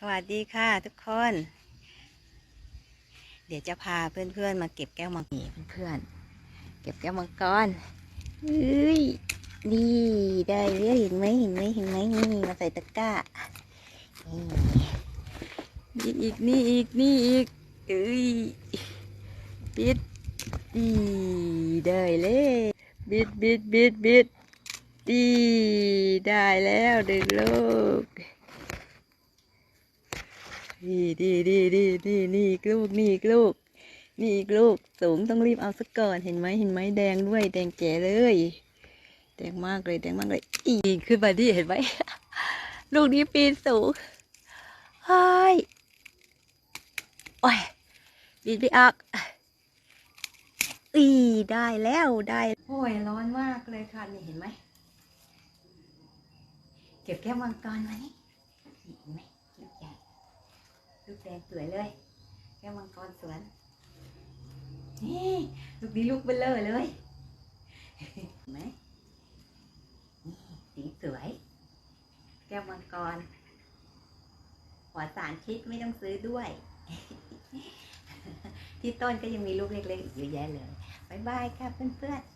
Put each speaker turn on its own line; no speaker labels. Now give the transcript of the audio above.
สวัสดีค่ะทุกคน เดี๋ยวจะพาเพื่อนๆมาเก็บแก้วมังกรเพื่อนๆเก็บแก้วมังกรเฮ้ยนี่ได้เยอะเห็นไหมเห็นไหมเห็นไหมนี่มาใส่ตะกร้านี่อีกนี่อีกนี่อีกเอ้ยบิดดีได้เลยบิดบิดบิดบิดดีได้แล้วดึงลูก นี่ดีดีดีดีนี่อีกลูกนี่อีกลูก นี่อีกลูกสูงต้องรีบเอาสักก่อนเห็นไหมเห็นไหมแดงด้วย แดงแก่เลยแดงมากเลยแดงมากเลย อีกขึ้นมาดิเห็นไหมลูกนี้ปีนสูงเฮ้ยโอ้ยปีนไปอักอีได้แล้วได้ โอ้ยร้อนมากเลยค่ะนี่เห็นไหม เก็บแก้วมังกรมานี่นี่เห็นไหม ลูกแดงสวยเลย แก้วมังกรสวน นี่ลูกนี้ลูกเบลเลอร์เลยเห็นไหมนี่สีสวย แก้วมังกรหัวสารชิดไม่ต้องซื้อด้วย ที่ต้นก็ยังมีลูกเล็กๆอีกเยอะแยะเลย บ๊ายบายค่ะเพื่อนๆ